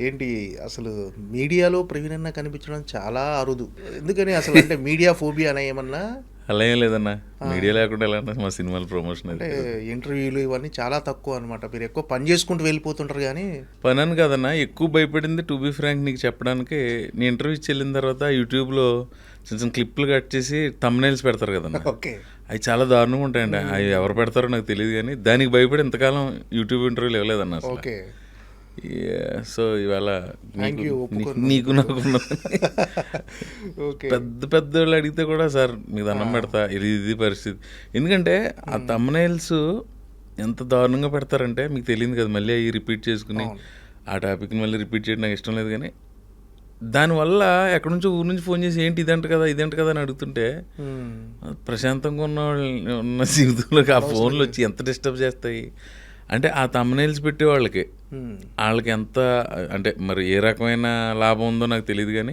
ఏంటి అసలు మీడియాలో ప్రవీణ్ అన్న కనిపించడం చాలా అరుదు. ఎందుకని అసలు అంటే మీడియా ఫోబియా అనే ఏమన్నా? అలా ఏం లేదన్నా. మీడియా లేకుండా ఎలా అన్నా మా సినిమాల ప్రమోషన్ అంటే ఇంటర్వ్యూలు ఇవన్నీ చాలా తక్కువ అనమాట మీరు ఎక్కువ పని చేసుకుంటూ వెళ్ళిపోతుంటారు కానీ. పని అని కాదన్నా ఎక్కువ భయపడింది టు బీ ఫ్రాంక్ నీకు చెప్పడానికి. నీ ఇంటర్వ్యూ ఇచ్చి వెళ్ళిన తర్వాత యూట్యూబ్లో చిన్న చిన్న క్లిప్లు కట్ చేసి తమ్నైల్స్ పెడతారు కదన్నా. ఓకే. అవి చాలా దారుణంగా ఉంటాయండి. అవి ఎవరు పెడతారో నాకు తెలియదు కానీ దానికి భయపడి ఇంతకాలం యూట్యూబ్ ఇంటర్వ్యూలు ఇవ్వలేదన్న ఓకే. సో ఇవాళ నీకు-. నీకు పెద్ద పెద్ద వాళ్ళు అడిగితే కూడా సార్ మీకు దండం పెడతా ఇది ఇది పరిస్థితి ఎందుకంటే ఆ తమ్నైల్స్ ఎంత దారుణంగా పెడతారంటే మీకు తెలియదు కదా మళ్ళీ అవి రిపీట్ చేసుకుని. ఆ టాపిక్ని మళ్ళీ రిపీట్ చేయడం నాకు ఇష్టం లేదు కానీ దానివల్ల ఎక్కడి నుంచో ఊరి నుంచి ఫోన్ చేసి ఏంటి ఇదంట కదా ఇదంట కదా అని అడుగుతుంటే మ్మ్. ప్రశాంతంగా ఉన్న వాళ్ళు ఉన్న జీవితంలోకి ఆ ఫోన్లు వచ్చి ఎంత డిస్టర్బ్ చేస్తాయి అంటే ఆ తమ్నైల్స్ పెట్టే వాళ్ళకి. Hmm. వాళ్ళకి ఎంత అంటే మరి ఏ రకమైన లాభం ఉందో నాకు తెలియదు కానీ